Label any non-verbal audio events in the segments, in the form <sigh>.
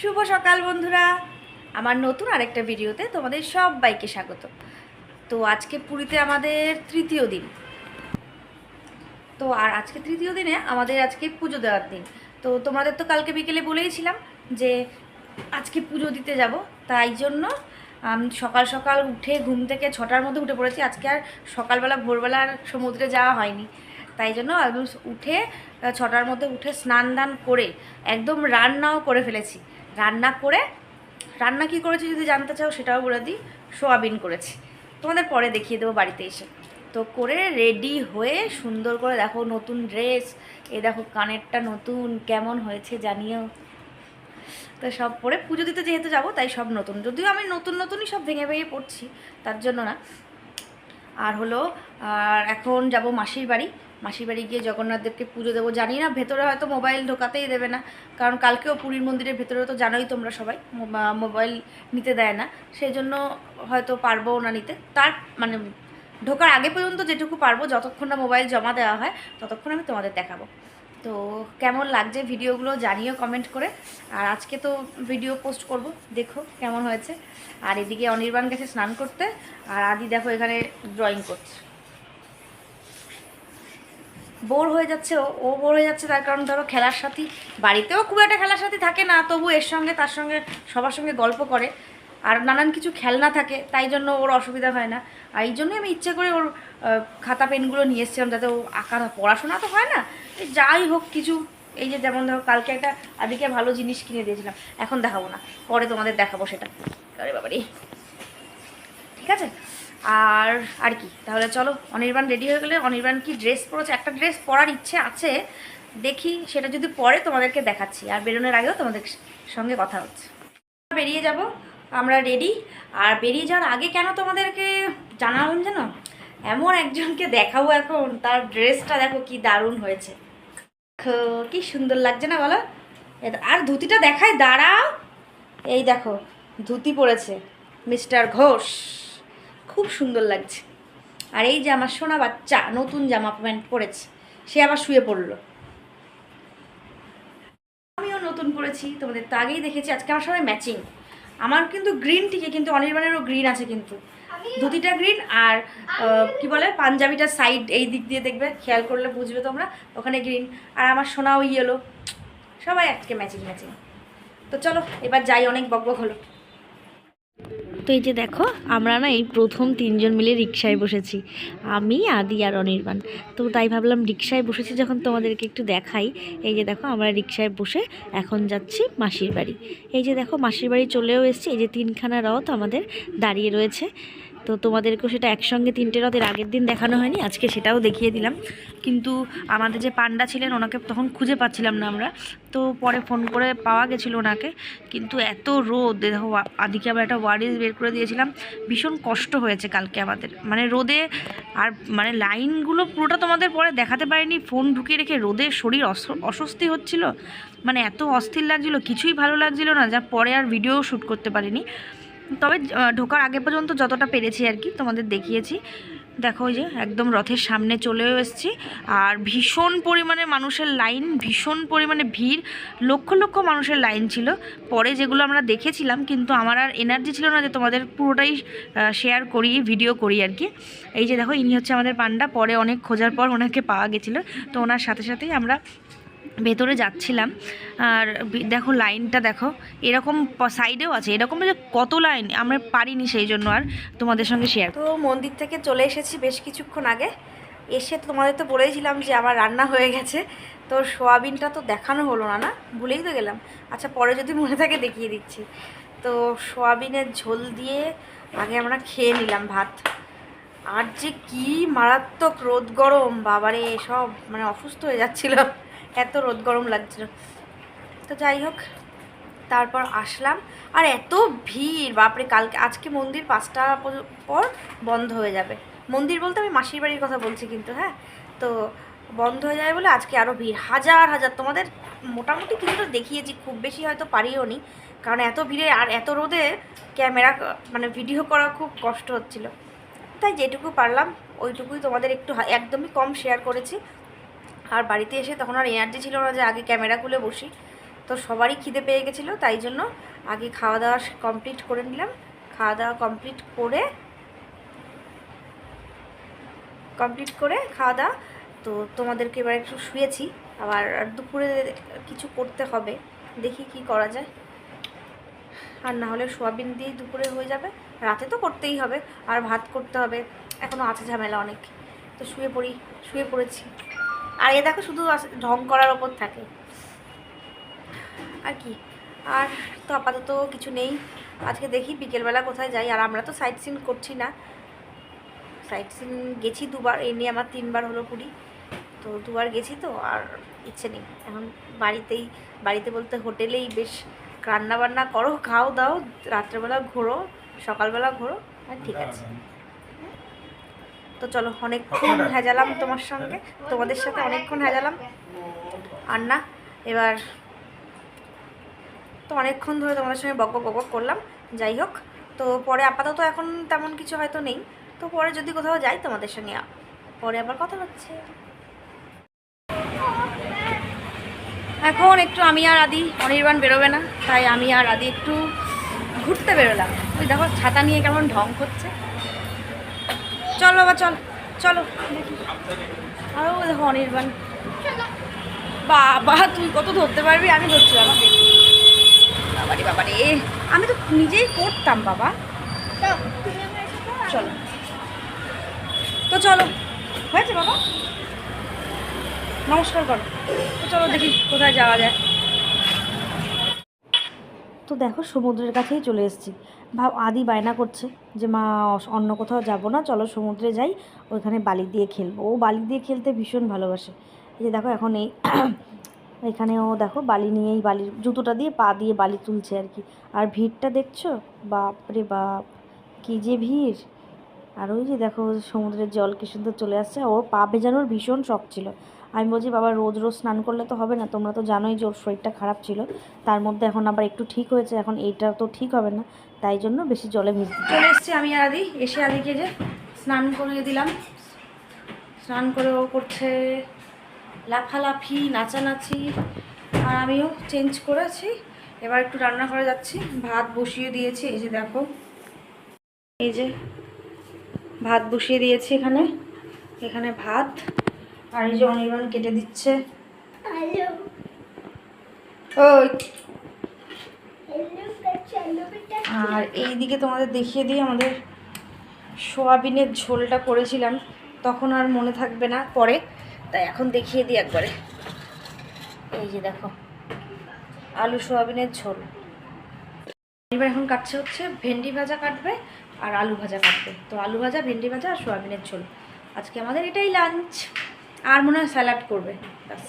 শুভ সকাল বন্ধুরা। আমার নতুন আরেকটা ভিডিওতে তোমাদের সবাইকে স্বাগত। তো আজকে পুরীতে আমাদের তৃতীয় দিন। তো আর আজকে তৃতীয় দিনে আমাদের আজকে পুজো দেওয়ার দিন। তো তোমাদের তো কালকে বিকেলে বলেইছিলাম যে আজকে পুজো দিতে যাব। তাই জন্য সকাল সকাল উঠে ঘুম থেকে ছটার মধ্যে উঠে পড়েছি। আজকে আর সকালবেলা, ভোরবেলা আর সমুদ্রে যাওয়া হয়নি। তাই জন্য উঠে ছটার মধ্যে উঠে স্নান দান করে একদম রান্নাও করে ফেলেছি। রান্না করে, রান্না কি করেছি যদি জানতে চাও সেটাও বলে দিই, সোয়াবিন করেছি। তোমাদের পরে দেখিয়ে দেবো বাড়িতে এসে। তো করে রেডি হয়ে সুন্দর করে দেখো নতুন ড্রেস এ দেখো কানেরটা নতুন, কেমন হয়েছে জানিও। তো সব পরে পুজো দিতে যেহেতু যাব, তাই সব নতুন। যদিও আমি নতুন নতুনই সব ভেঙে ভেঙে পড়ছি, তার জন্য না। আর হলো, আর এখন যাব মাসির বাড়ি মাসির বাড়ি গিয়ে জগন্নাথ দেবকে পুজো দেবো। জানি না, ভেতরে হয়তো মোবাইল ঢোকাতেই দেবে না। কারণ কালকেও পুরীর মন্দিরের ভেতরে তো জানোই তোমরা সবাই মোবা- মোবাইল নিতে দেয় না। সেই জন্য হয়তো পারব না নিতে। তার মানে ঢোকার আগে পর্যন্ত যেটুকু পারব, যতক্ষণ না মোবাইল জমা দেওয়া হয়, ততক্ষণ আমি তোমাদের দেখাবো। তো কেমন লাগছে ভিডিওগুলো জানিও কমেন্ট করে। আর আজকে তো ভিডিও পোস্ট করব, দেখো কেমন হয়েছে। আর এদিকে অনির্বাণ গেছে স্নান করতে। আর আদি দেখো এখানে ড্রয়িং করছে। বোর হয়ে যাচ্ছে, ও বোর হয়ে যাচ্ছে তার কারণ ধরো খেলার সাথী, বাড়িতেও খুব একটা খেলার সাথী থাকে না, তবু এর সঙ্গে তার সঙ্গে, সবার সঙ্গে গল্প করে। আর নানান কিছু খেলনা থাকে, তাই জন্য ওর অসুবিধা হয় না। আর এই জন্যই আমি ইচ্ছে করে ওর খাতা পেনগুলো নিয়ে এসেছিলাম যাতে ও আঁকা, পড়াশোনা তো হয় না যাই হোক কিছু, এই যে যেমন ধরো কালকে একটা আদিকে ভালো জিনিস কিনে দিয়েছিলাম, এখন দেখাবো না, পরে তোমাদের দেখাবো সেটা। আরে বাবারে। ঠিক আছে? আর আর কি? তাহলে চলো, অনির্বাণ রেডি হয়ে গেলে, অনির্বাণ কি ড্রেস পরেছে? একটা ড্রেস পরার ইচ্ছে আছে। দেখি, সেটা যদি পরে তোমাদেরকে দেখাচ্ছি। আর বেরোনোর আগেও তোমাদের সঙ্গে কথা হচ্ছে। বেরিয়ে যাব, আমরা রেডি আর বেরিয়ে যাওয়ার আগে কেন তোমাদেরকে জানালাম জানো এমন একজনকে দেখাবো এখন, তার ড্রেসটা দেখো কি দারুণ হয়েছে। কি সুন্দর লাগছে না বলো? আর ধুতিটা দেখায়, দাঁড়াও। এই দেখো, ধুতি পরেছে, মিস্টার ঘোষ। খুব সুন্দর লাগছে। আর এই যে আমার সোনা বাচ্চা, নতুন জামা প্যান্ট পরেছে, সে আবার শুয়ে পড়ল। আমিও নতুন পরেছি, তোমাদের তো আগেই দেখেছি, আজকে আমার সবাই ম্যাচিং আমার কিন্তু গ্রিন টিকে কিন্তু অনির্বাণেরও গ্রিন আছে কিন্তু। ধুতিটা গ্রিন আর কি বলে, পাঞ্জাবিটা সাইড এই দিক দিয়ে দেখবে, খেয়াল করলে বুঝবে তোমরা, ওখানে গ্রিন আর আমার সোনাও ইয়েলো সবাই আজকে ম্যাচিং ম্যাচিং তো চলো, এবার যাই, অনেক বকবক হলো। তো এই যে দেখো, আমরা না এই প্রথম তিনজন মিলে রিক্সায় বসেছি। আমি, আদি আর অনির্বাণ। তো তাই ভাবলাম রিক্সায় বসেছি যখন তোমাদেরকে একটু দেখাই। এই যে দেখো, আমরা রিক্সায় বসে এখন যাচ্ছি মাসির বাড়ি। এই যে দেখো, মাসির বাড়ি চলেও এসেছি। এই যে তিনখানা রথ আমাদের দাঁড়িয়ে রয়েছে। তো তোমাদেরকেও সেটা একসঙ্গে তিনটে রথের আগের দিন দেখানো হয়নি, আজকে সেটাও দেখিয়ে দিলাম। কিন্তু আমাদের যে পান্ডা ছিলেন, ওনাকে তখন খুঁজে পাচ্ছিলাম না আমরা। তো পরে ফোন করে পাওয়া গেছিল ওনাকে। কিন্তু এত রোদ দেখো, আদিকে আমরা একটা ওয়ারিস বের করে দিয়েছিলাম। ভীষণ কষ্ট হয়েছে কালকে আমাদের। মানে রোদে আর মানে লাইনগুলো পুরোটা তোমাদের পরে দেখাতে পারিনি। ফোন ঢুকিয়ে রেখে রোদে শরীর অস- অস্বস্তি হচ্ছিল। মানে এত অস্থির লাগছিল, কিছুই ভালো লাগছিল না, যা পরে আর ভিডিও শ্যুট করতে পারিনি। তবে ঢোকার আগে পর্যন্ত যতটা পেরেছি আর কি, তোমাদের দেখিয়েছি। দেখো ওই যে, একদম রথের সামনে চলেও এসেছি। আর ভীষণ পরিমাণে মানুষের লাইন, ভীষণ পরিমাণে ভিড়, লক্ষ লক্ষ মানুষের লাইন ছিল। পরে যেগুলো আমরা দেখেছিলাম, কিন্তু আমার আর এনার্জি ছিল না যে তোমাদের পুরোটাই শেয়ার করি ভিডিও করি আর কি। এই যে দেখো, ইনি হচ্ছে আমাদের পান্ডা। পরে অনেক খোঁজার পর ওনাকে পাওয়া গেছিল। তো ওনার সাথে সাথেই আমরা ভেতরে যাচ্ছিলাম, আর দেখো লাইনটা দেখো, এরকম সাইডেও আছে, এরকম যে কত লাইন, আমরা পারিনি সেই জন্য আর তোমাদের সঙ্গে শেয়ার তো মন্দির থেকে চলে এসেছি বেশ কিছুক্ষণ আগে, এসে তোমাদের তো বলেইছিলাম যে আমার রান্না হয়ে গেছে, তো সোয়াবিনটা তো দেখানো হলো না না? ভুলেই তো গেলাম। আচ্ছা পরে যদি মনে থাকে দেখিয়ে দিচ্ছি। তো সোয়াবিনের ঝোল দিয়ে আগে আমরা খেয়ে নিলাম ভাত। আর যে কি মারাত্মক রোদ গরম, বাবারে, সব মানে অসুস্থ হয়ে যাচ্ছিল এত রোদ গরম লাগছিল। তো যাই হোক, তারপর আসলাম। আর এত ভিড়, বাপরে, কালকে, আজকে মন্দির পাঁচটা পর বন্ধ হয়ে যাবে। মন্দির বলতে আমি মাসির বাড়ির কথা বলছি কিন্তু হ্যাঁ? তো বন্ধ হয়ে যাবে বলে আজকে আরও ভিড়। হাজার হাজার। তোমাদের মোটামুটি কিছুটা দেখিয়েছি, খুব বেশি হয়তো পারিও নি। কারণ এত ভিড়ে আর এত রোদে ক্যামেরা মানে ভিডিও করা খুব কষ্ট হচ্ছিল। তাই যেটুকু পারলাম, ওইটুকুই তোমাদের একটু একদমই কম শেয়ার করেছি। আর বাড়িতে এসে তখন আর এনার্জি ছিল না যে আগে ক্যামেরা খুলে বসি। তো সবারই খিদে পেয়ে গেছিল, তাই জন্য আগে খাওয়া দাওয়া কমপ্লিট করে নিলাম। খাওয়া দাওয়া কমপ্লিট করে কমপ্লিট করে খাওয়া দাওয়া। তো তোমাদেরকে এবার একটু শুয়েছি, আবার দুপুরে কিছু করতে হবে। দেখি কি করা যায়। আর না হলে সোয়াবিন দিয়েই দুপুরে হয়ে যাবে। রাতে তো করতেই হবে, আর ভাত করতে হবে। এখনও আছে ঝামেলা অনেক। তো শুয়ে পড়ি, শুয়ে পড়েছি। আর এ দেখো শুধু ঢং করার ওপর থাকে। আর কি? আর তো আপাতত কিছু নেই। আজকে দেখি বিকেলবেলা কোথায় যাই। আর আমরা তো সাইট সিন করছি না। সাইট সিন গেছি দুবার। এই নিয়ে আমার তিনবার হলো পুরী। তো দুবার গেছি তো আর ইচ্ছে নেই। এখন বাড়িতেই বাড়িতে বলতে হোটেলেই বেশ রান্না বান্না করো খাও দাও রাত্রেবেলা ঘোরো সকালবেলা ঘোরো আর ঠিক আছে। তো চলো অনেকক্ষণ হেজালাম তোমার সঙ্গে। তোমাদের সাথে অনেকক্ষণ হেজালাম আর না এবার তো অনেকক্ষণ ধরে তোমাদের সঙ্গে বক বক করলাম। যাই হোক, তো পরে আপাতত এখন তেমন কিছু হয়তো নেই। তো পরে যদি কোথাও যাই তোমাদের সঙ্গে পরে আবার কথা হচ্ছে। এখন একটু আমি আর আদি অনির্বাণ বেরোবে না, তাই আমি আর আদি একটু ঘুরতে বেরোলাম। ওই দেখো, ছাতা নিয়ে কেমন ঢং করছে। চল বাবা, চল, চলো। আরও দেখো অনির্বাণ। বাবা, তুই কত ধরতে পারবি? আমি ধরছি, বাবা। বাবারে বাবারে। আমি তো নিজেই করতাম, বাবা। চলো। তো চলো, হয়েছে, বাবা? নমস্কার করো। তো চলো দেখি কোথায় যাওয়া যায়। তো দেখো, সমুদ্রের কাছেই চলে এসেছি। ভাব, আদি বায়না করছে যে, মা অন্য কোথাও যাব না, চলো সমুদ্রে যাই, ওইখানে বালি দিয়ে খেলব। ও বালি দিয়ে খেলতে ভীষণ ভালোবাসে। এই যে দেখো, এখন এই <coughs> এখানেও দেখো, বালি নিয়েই বালির, জুতোটা দিয়ে পা দিয়ে বালি তুলছে আর কি। আর ভিড়টা দেখছ? বাপ রে বাপ, কী যে ভিড়! আর ওই যে দেখো, সমুদ্রের জল কি সুন্দর চলে আসছে। ওর পা ভেজানোর ভীষণ শখ ছিল। আমি বলছি, বাবা, রোজ রোজ স্নান করলে তো হবে না। তোমরা তো জানোই যে ওর শরীরটা খারাপ ছিল। তার মধ্যে এখন আবার একটু ঠিক হয়েছে। এখন এইটা তো ঠিক হবে না। তাই জন্য বেশি জলে ভিজতে চলে এসেছি আমি আদি। এসে আদিকে যে স্নান করিয়ে দিলাম। স্নান করে ও করছে লাফালাফি, নাচানাচি। আর আমিও চেঞ্জ করেছি। এবার একটু রান্না করে যাচ্ছি। ভাত বসিয়ে দিয়েছি। এই যে দেখো। এই যে ভাত বসিয়ে দিয়েছি এখানে। এখানে ভাত। আর এই যে অনির্বাণ কেটে দিচ্ছে। ওই। আর এই দিকে তোমাদের দেখিয়ে দিই আমাদের সোয়াবিনের ঝোলটা করেছিলাম। তখন আর মনে থাকবে না পরে তাই এখন দেখিয়ে দিই একবারে। এই যে দেখো আলু সোয়াবিনের ঝোল। এবার এখন কাটছে হচ্ছে ভেন্ডি ভাজা কাটবে আর আলু ভাজা কাটবে। তো আলু ভাজা ভেন্ডি ভাজা আর সোয়াবিনের ঝোল। আজকে আমাদের এটাই লাঞ্চ আর মনে হয় স্যালাড করবে। ব্যাস।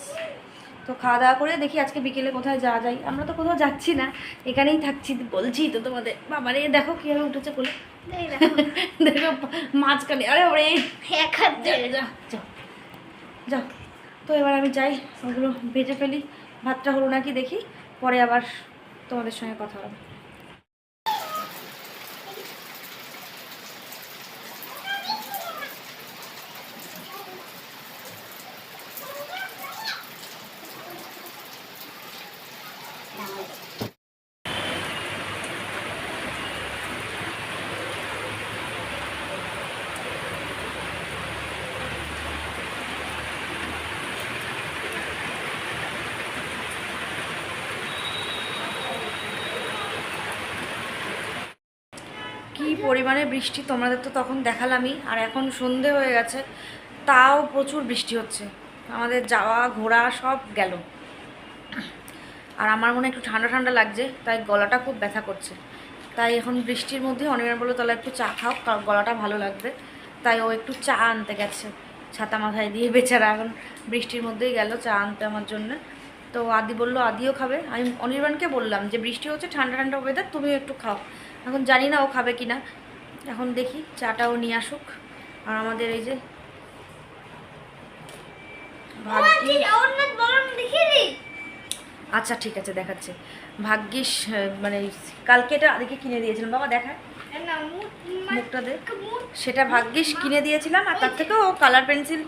তো খাওয়া দাওয়া করে দেখি আজকে বিকেলে কোথায় যাওয়া যায়। আমরা তো কোথাও যাচ্ছি না। এখানেই থাকছি বলছি তো তোমাদের। বাবারে দেখো কীভাবে উঠেছে বলে <laughs> দেখো। মাঝখানে। আরে ওরে এক হাত যাও যাও তো এবার আমি যাই ওগুলো ভেজে ফেলি। ভাতটা হলো নাকি দেখি। পরে আবার তোমাদের সঙ্গে কথা হবে কি পরিমাণে বৃষ্টি, তোমাদের তো তখন দেখালামই, আর এখন সন্ধে হয়ে গেছে, তাও প্রচুর বৃষ্টি হচ্ছে। আমাদের যাওয়া, ঘোরা সব গেল। আর আমার মনে একটু ঠান্ডা ঠান্ডা লাগছে, তাই গলাটা খুব ব্যথা করছে। তাই এখন বৃষ্টির মধ্যে অনির্বাণ বলল, তাহলে একটু চা খাও, কারণ গলাটা ভালো লাগবে। তাই ও একটু চা আনতে গেছে, ছাতা মাথায় দিয়ে বেচারা এখন বৃষ্টির মধ্যেই গেল চা আনতে আমার জন্য। তো আদি বলল, আদিও খাবে? আমি অনির্বাণকে বললাম যে, বৃষ্টি হচ্ছে, ঠান্ডা ঠান্ডা ওয়েদার তুমিও একটু খাও। এখন জানি না ও খাবে কি না এখন দেখি চাটাও নিয়ে আসুক। আর আমাদের এই যে আচ্ছা ঠিক আছে দেখাচ্ছে। ভাগ্যিস মানে কালকে এটা আদিকে কিনে দিয়েছিলাম। বাবা দেখায় মুখটা দে। সেটা ভাগ্যিস কিনে দিয়েছিলাম আর তার থেকেও ও কালার পেন্সিল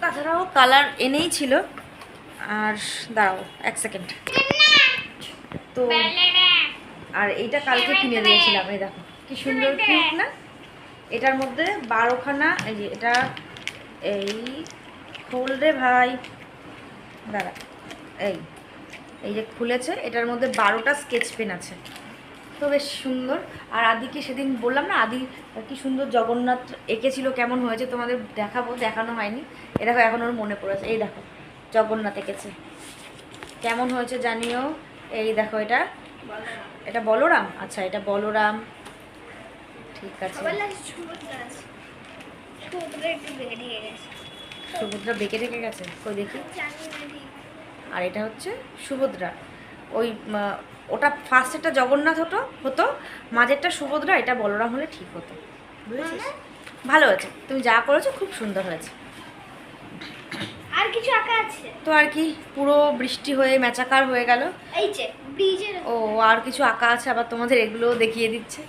তাছাড়াও কালার এনেই ছিল। আর দাঁড়াও এক সেকেন্ড তো আর এইটা কালকে কিনে দিয়েছিলাম এই দেখো, কি সুন্দর কিউট না? এটার মধ্যে বারোখানা, এই যে এটা, এই খোল রে ভাই। দাঁড়া, এই এই যে খুলেছে, এটার মধ্যে বারোটা স্কেচ পেন আছে। তো বেশ সুন্দর। আর আদিকে সেদিন বললাম না, আদি, কি সুন্দর জগন্নাথ এঁকেছিল, কেমন হয়েছে তোমাদের দেখাবো, দেখানো হয়নি। এ দেখো, এখন ওর মনে পড়েছে। এই দেখো, জগন্নাথ এঁকেছে। কেমন হয়েছে জানিও? এই দেখো এটা। এটা বলরাম? আচ্ছা এটা বলরাম। ঠিক আছে। সুভদ্রা আছে। একটু বেঁকে রেখে গেছে? কই দেখি। আর এটা হচ্ছে সুভদ্রা। ওই ওটা ফার্স্টেরটা জগন্নাথ হতো হতো। মাঝেরটা সুভদ্রা এটা বলরাম হলে ঠিক হতো। বুঝেছিস? ভালো হয়েছে। তুমি যা করেছ খুব সুন্দর হয়েছে। আর কিছু আঁকা আছে? তো আর কি পুরো বৃষ্টি হয়ে মেচাকার হয়ে গেল। এই যে। ব্রিজের ও আর কিছু আঁকা আছে আবার তোমাদের এগুলো দেখিয়ে দিচ্ছে।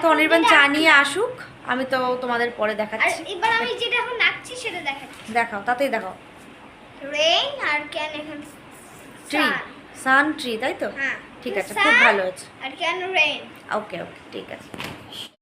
তো অনির্বাণ চা নিয়ে আসুক আমি তো তোমাদের পরে দেখাচ্ছি। এবার আমি যেটা এখন আঁকছি সেটা দেখাচ্ছি। দেখাও তাতেই দেখাও। রেইন আর ক্যান এখন ট্রি সান ট্রি তাই তো? হ্যাঁ ঠিক আছে খুব ভালো আছে আর ক্যান রেইন ওকে ওকে ঠিক আছে।